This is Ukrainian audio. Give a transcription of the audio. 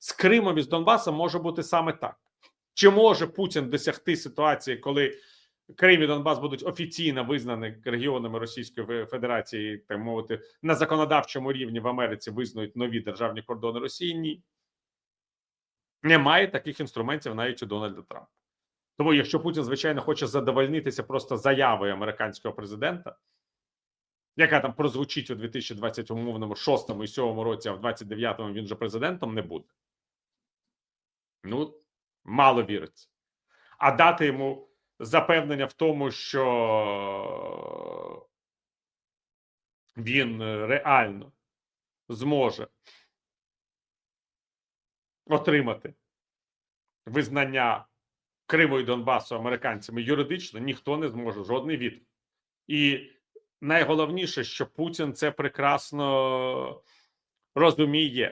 з Кримом і з Донбасом може бути саме так. Чи може Путін досягти ситуації, коли Крим і Донбас будуть офіційно визнані регіонами Російської Федерації, так мовити, на законодавчому рівні в Америці визнають нові державні кордони Росії? Ні. Немає таких інструментів навіть у Дональда Трампа. Тому, якщо Путін, звичайно, хоче задовольнитися просто заявою американського президента, яка там прозвучить у 2026 і 7 році, а в 29-му він же президентом не буде. Ну, мало віриться. А дати йому запевнення в тому, що він е, реально зможе отримати визнання Криму і Донбасу американцями юридично ніхто не зможе, жодний від. І найголовніше, що Путін це прекрасно розуміє